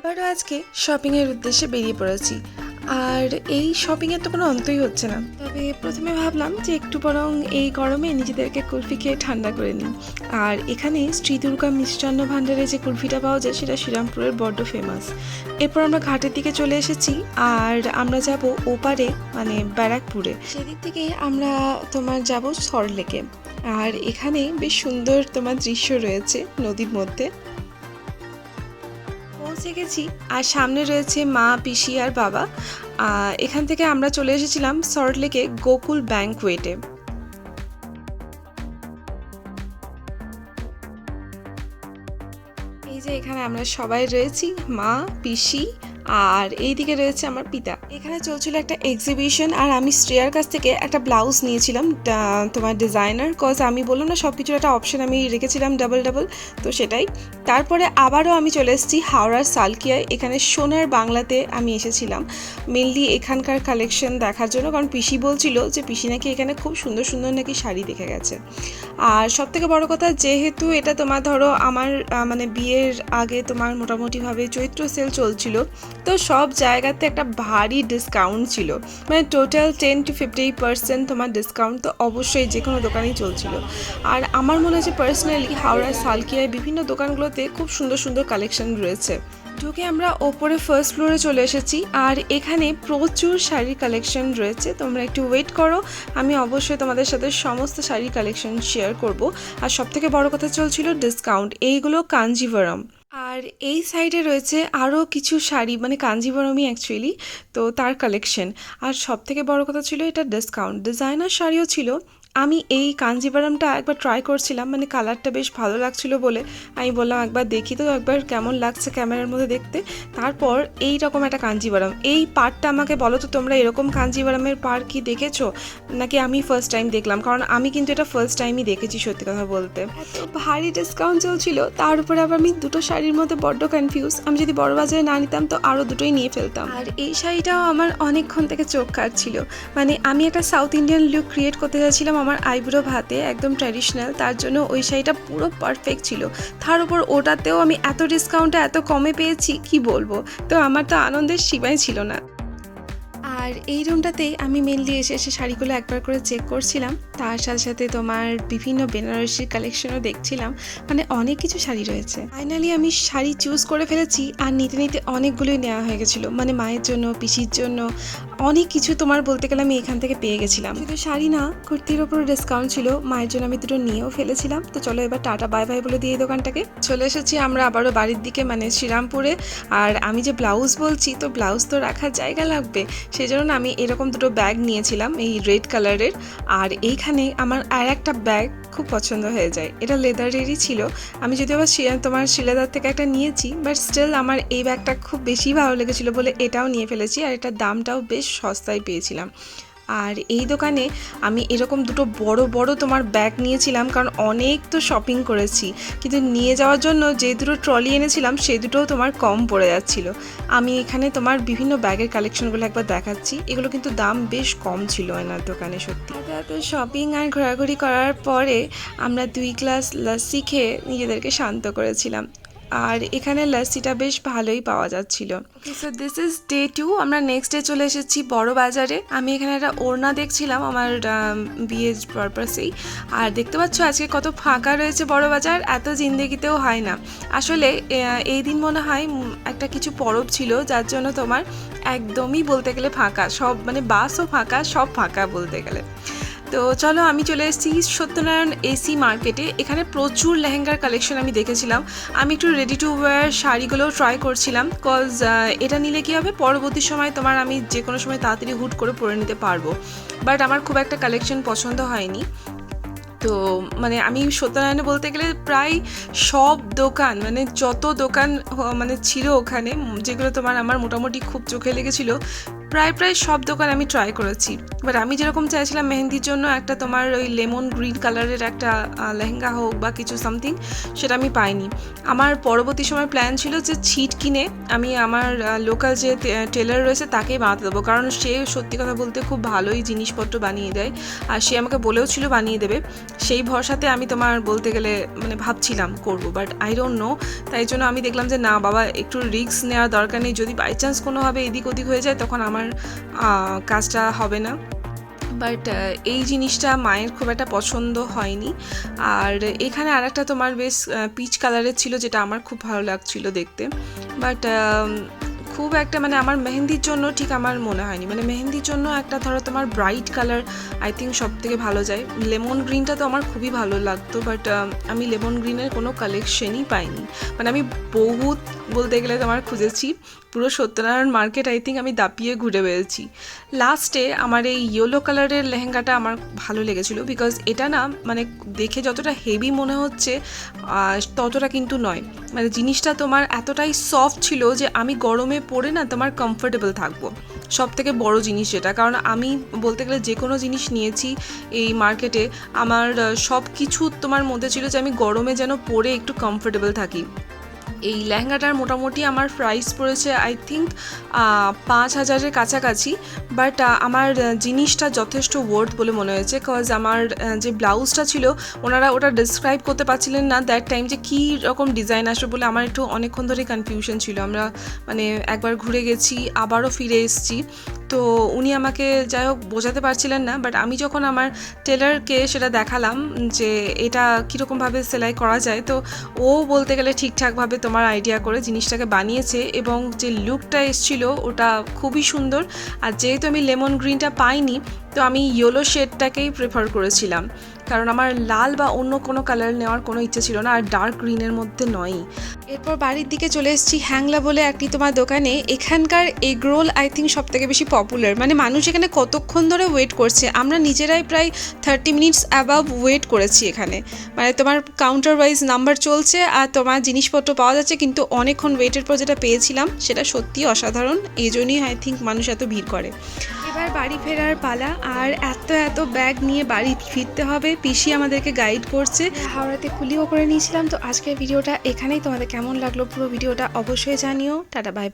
আবারও আজকে শপিংয়ের উদ্দেশ্যে বেরিয়ে পড়েছি। আর এই শপিংয়ের তো কোনো অন্তই হচ্ছে না। তবে প্রথমে ভাবলাম যে একটু বরং এই গরমে নিজেদেরকে কুলফি খেয়ে ঠান্ডা করে নিই। আর এখানে শ্রী দুর্গা মিষ্টান্ন ভাণ্ডারে যে কুলফিটা পাওয়া যায়, সেটা শ্রীরামপুরের বড্ড ফেমাস এরপর আমরা ঘাটের দিকে চলে এসেছি, আর আমরা যাব ওপারে মানে ব্যারাকপুরে। সেদিক থেকে আমরা তোমার যাব সরলেকে আর এখানে বেশ সুন্দর তোমার দৃশ্য রয়েছে নদীর মধ্যে। পৌঁছে গেছি। আর সামনে রয়েছে মা, পিসি আর বাবা। এখান থেকে আমরা চলে এসেছিলাম সল্টলেকে গোকুল ব্যাংকুয়েটে। এই যে এখানে আমরা সবাই রয়েছি, মা, পিসি আর এইদিকে রয়েছে আমার পিতা। এখানে চলছিল একটা এক্সিবিশন আর আমি শ্রেয়ার কাছ থেকে একটা ব্লাউজ নিয়েছিলাম তোমার ডিজাইনার কজ আমি বললাম না সব কিছুর একটা অপশন আমি রেখেছিলাম ডাবল ডাবল তো সেটাই। তারপরে আবারও আমি চলে এসেছি হাওড়ার সালকিয়ায়, এখানে সোনার বাংলাতে আমি এসেছিলাম। মেনলি এখানকার কালেকশন দেখার জন্য, কারণ পিসি বলছিল যে পিসি নাকি এখানে খুব সুন্দর সুন্দর নাকি শাড়ি দেখে গেছে। আর সব থেকে বড় কথা, যেহেতু এটা তোমার ধরো আমার মানে বিয়ের আগে তোমার মোটামুটিভাবে চৈত্র সেল চলছিল তো সব জায়গাতে একটা ভারী ডিসকাউন্ট ছিল। মানে total ten to fifty percent তোমার ডিসকাউন্ট তো অবশ্যই যে কোনো দোকানেই চলছিল। আর আমার মনে হচ্ছে পার্সোনালি হাওড়ার সালকিয়ায় বিভিন্ন দোকানগুলোতে খুব সুন্দর সুন্দর কালেকশন রয়েছে। ঢুকে আমরা ওপরে ফার্স্ট ফ্লোরে চলে এসেছি আর এখানে প্রচুর শাড়ির কালেকশন রয়েছে। তোমরা একটু ওয়েট করো, আমি অবশ্যই তোমাদের সাথে সমস্ত শাড়ির কালেকশন শেয়ার করব। আর সব থেকে বড় কথা চলছিল ডিসকাউন্ট এইগুলো কাঞ্জিভরম আর এই সাইডে রয়েছে আরও কিছু শাড়ি মানে কাঞ্জিবরমই অ্যাকচুয়ালি তো তার কালেকশন আর সব থেকে বড়ো কথা ছিল এটা ডিসকাউন্ট ডিজাইনার শাড়িও ছিল আমি এই কাঞ্জিভারমটা একবার ট্রাই করছিলাম মানে কালারটা বেশ ভালো লাগছিল বলে। আমি বললাম একবার দেখি তো একবার কেমন লাগছে ক্যামেরার মধ্যে দেখতে। তারপর এই রকম একটা কাঞ্জিভারম এই পার্টটা আমাকে বলো তো তোমরা এরকম কাঞ্জিভারমের পার কি দেখেছ? নাকি আমি ফার্স্ট টাইম দেখলাম? কারণ আমি কিন্তু এটা ফার্স্ট টাইমই দেখেছি সত্যি কথা বলতে। ভারী ডিসকাউন্ট চলছিল তার উপরে আবার আমি দুটো শাড়ির মধ্যে বড্ড কনফিউজ আমি যদি বড় বাজারে না নিতাম তো আরও দুটোই নিয়ে ফেলতাম। আর এই শাড়িটাও আমার অনেকক্ষণ থেকে চোখ কাটছিল। মানে আমি একটা সাউথ ইন্ডিয়ান লুক ক্রিয়েট করতে চাইছিলাম আমার আইব্রো ভাতে একদম ট্র্যাডিশনাল তার জন্য ওই শাড়িটা পুরো পারফেক্ট ছিল। তার উপর ওটাতেও আমি এত ডিসকাউন্টে এত কমে পেয়েছি, কি বলব? তো আমার তো আনন্দের সীমাই ছিল না। আর এই রুমটাতে আমি মেনলি এসে এসে শাড়িগুলো একবার করে চেক করছিলাম। তার সাথে সাথে তোমার বিভিন্ন বেনারসির কালেকশনও দেখছিলাম। মানে অনেক কিছু শাড়ি রয়েছে। ফাইনালি আমি শাড়ি চুজ করে ফেলেছি আর নিতে নিতে অনেকগুলোই নেওয়া হয়ে গেছিল। মানে মায়ের জন্য, পিসির জন্য, অনেক কিছু তোমার বলতে গেলে আমি এখান থেকে পেয়ে গেছিলাম। শুধু শাড়ি না, কুর্তির ওপর ডিসকাউন্ট ছিল। মায়ের জন্য আমি দুটো নিয়েও ফেলেছিলাম। তো চলো এবার টাটা বাই বাই বলে দিয়ে দোকানটাকে। চলে এসেছি আমরা আবারও বাড়ির দিকে মানে শ্রীরামপুরে। আর আমি যে ব্লাউজ বলছি, তো ব্লাউজ তো রাখার জায়গা লাগবে। সেই না আমি এরকম দুটো ব্যাগ নিয়েছিলাম, এই রেড কালারের আর এইখানে আমার আর একটা ব্যাগ খুব পছন্দ হয়ে যায়। এটা লেদারেরই ছিল। আমি যদি আবার তোমার শিলাদার থেকে একটা নিয়েছি বাট স্টিল আমার এই ব্যাগটা খুব বেশি ভালো লেগেছিলো বলে এটাও নিয়ে ফেলেছি। আর এটার দামটাও বেশ সস্তায় পেয়েছিলাম। আর এই দোকানে আমি এরকম দুটো বড় বড় তোমার ব্যাগ নিয়েছিলাম, কারণ অনেক তো শপিং করেছি। কিন্তু নিয়ে যাওয়ার জন্য যে দুটো ট্রলি এনেছিলাম সেই দুটোও তোমার কম পড়ে যাচ্ছিল। আমি এখানে তোমার বিভিন্ন ব্যাগের কালেকশনগুলো একবার দেখাচ্ছি। এগুলো কিন্তু দাম বেশ কম ছিল এনার দোকানে, সত্যি। এত শপিং আর ঘোরাঘুরি করার পরে আমরা দুই গ্লাস লস্যি খেয়ে নিজেদেরকে শান্ত করেছিলাম। আর এখানে লস্যিটা বেশ ভালোই পাওয়া যাচ্ছিল। So this is day two আমরা নেক্সট ডে চলে এসেছি বড় বাজারে আমি এখানে একটা ওড়না দেখছিলাম আমার বিয়ের পারপাসেই আর দেখতে পাচ্ছ আজকে কত ফাঁকা রয়েছে বড় বাজার এত জিন্দেগিতেও হয় না। আসলে এই দিন মনে হয় একটা কিছু পরব ছিল, যার জন্য তোমার একদমই বলতে গেলে ফাঁকা। সব মানে বাসও ফাঁকা, সব ফাঁকা বলতে গেলে। তো চলো আমি চলে এসেছি সত্যনারায়ণ এসি মার্কেটে এখানে প্রচুর লেহেঙ্গার কালেকশন আমি দেখেছিলাম। আমি একটু রেডি টু ওয়্যার শাড়িগুলো ট্রাই করছিলাম কজ এটা নিলে কি হবে, পরবর্তী সময় তোমার আমি যে কোনো সময় তাড়াতাড়ি হুট করে পরে নিতে পারব। বাট আমার খুব একটা কালেকশন পছন্দ হয়নি। তো মানে আমি সত্যনারায়ণে বলতে গেলে প্রায় সব দোকান মানে যত দোকান মানে ছিল ওখানে যেগুলো তোমার আমার মোটামুটি খুব চোখে লেগেছিল প্রায় প্রায় সব দোকান আমি ট্রাই করেছি। বাট আমি যেরকম চাইছিলাম মেহেন্দির জন্য একটা তোমার ওই লেমন গ্রিন কালারের একটা লেহেঙ্গা হোক বা কিছু সামথিং সেটা আমি পাইনি। আমার পরবর্তী সময় প্ল্যান ছিল যে ছিট কিনে আমি আমার লোকাল যে টেলার রয়েছে তাকেই বানাতে দেবো। কারণ সে সত্যি কথা বলতে খুব ভালোই জিনিসপত্র বানিয়ে দেয়। আর সে আমাকে বলেও ছিল বানিয়ে দেবে। সেই ভরসাতে আমি তোমার বলতে গেলে মানে ভাবছিলাম করব। বাট আই ডোন্ট নো তাই জন্য আমি দেখলাম যে না, বাবা একটু রিস্ক নেওয়ার দরকার নেই। যদি বাই চান্স কোনোভাবে এদিক ওদিক হয়ে যায়, তখন আমার আহ, কাজটা হবে না। বাট এই জিনিসটা মায়ের খুব একটা পছন্দ হয়নি। আর এখানে আরেকটা তোমার বেশ পিচ কালারের ছিল যেটা আমার খুব ভালো লাগছিল দেখতে। বাট খুব একটা মানে আমার মেহেন্দির জন্য ঠিক আমার মনে হয়নি। মানে মেহেন্দির জন্য একটা ধরো তোমার ব্রাইট কালার আই থিঙ্ক সব থেকে ভালো যায়। লেমন গ্রিনটা তো আমার খুবই ভালো লাগতো বাট আমি লেমন গ্রিনের কোনো কালেকশনই পাইনি। মানে আমি বহুত বলতে গেলে তোমার খুঁজেছি, পুরো সত্যনারায়ণ মার্কেট আই থিঙ্ক আমি দাপিয়ে ঘুরে বেড়েছি। লাস্টে আমার এই ইয়েলো কালারের লেহেঙ্গাটা আমার ভালো লেগেছিল বিকজ এটা না মানে দেখে যতটা হেভি মনে হচ্ছে ততটা কিন্তু নয়। মানে জিনিসটা তোমার এতটাই সফট ছিল যে আমি গরমে পরে না তোমার কমফোর্টেবল থাকব। সব থেকে বড়ো জিনিস যেটা। কারণ আমি বলতে গেলে যে কোনো জিনিস নিয়েছি এই মার্কেটে আমার সব কিছু তোমার মধ্যে ছিল যে আমি গরমে যেন পরে একটু কমফোর্টেবল থাকি। এই লেহেঙ্গাটার মোটামুটি আমার প্রাইস পড়েছে আই থিঙ্ক পাঁচ হাজারের কাছাকাছি। বাট আমার জিনিসটা যথেষ্ট ওয়ার্থ বলে মনে হয়েছে কজ আমার যে ব্লাউজটা ছিল, ওনারা ওটা ডিসক্রাইব করতে পারছিলেন না দ্যাট টাইম যে কী রকম ডিজাইন আসবে বলে আমার একটু অনেকক্ষণ ধরে কনফিউশন ছিল। আমরা মানে একবার ঘুরে গেছি, আবারও ফিরে এসেছি। তো উনি আমাকে যাই হোক বোঝাতে পারছিলেন না বাট আমি যখন আমার টেলারকে সেটা দেখালাম যে এটা কীরকমভাবে সেলাই করা যায়, তো ও বলতে গেলে ঠিকঠাকভাবে তোমার আইডিয়া করে জিনিসটাকে বানিয়েছে এবং যে লুকটা এসছিল ওটা খুবই সুন্দর। আর যেহেতু আমি লেমন গ্রিনটা পাইনি তো আমি ইয়েলো শেডটাকেই প্রেফার করেছিলাম। কারণ আমার লাল বা অন্য কোনো কালার নেওয়ার কোনো ইচ্ছে ছিল না, আর ডার্ক গ্রিনের মধ্যে নয়ই। এরপর বাড়ির দিকে চলে এসেছি হ্যাংলা বলে একটি তোমার দোকানে। এখানকার এগ রোল আই থিঙ্ক সব থেকে বেশি পপুলার মানে মানুষ এখানে কতক্ষণ ধরে ওয়েট করছে? আমরা নিজেরাই প্রায় থার্টি মিনিটস অ্যাবাভ ওয়েট করেছি এখানে। মানে তোমার কাউন্টার ওয়াইজ নাম্বার চলছে আর তোমার জিনিসপত্র পাওয়া যাচ্ছে, কিন্তু অনেকক্ষণ ওয়েটের পর যেটা পেয়েছিলাম, সেটা সত্যি অসাধারণ। এই জন্যই আই থিঙ্ক মানুষ এত ভিড় করে। এবার বাড়ি ফেরার পালা, আর এত এত ব্যাগ নিয়ে বাড়ি ফিরতে হবে। পিসি আমাদেরকে গাইড করছে। হাওড়াতে কুলিও করে নিয়েছিলাম, তো আজকের ভিডিওটা এখানেই। তোমাদের কেমন লাগল পুরো ভিডিওটা অবশ্যই জানিও। Tata bye bye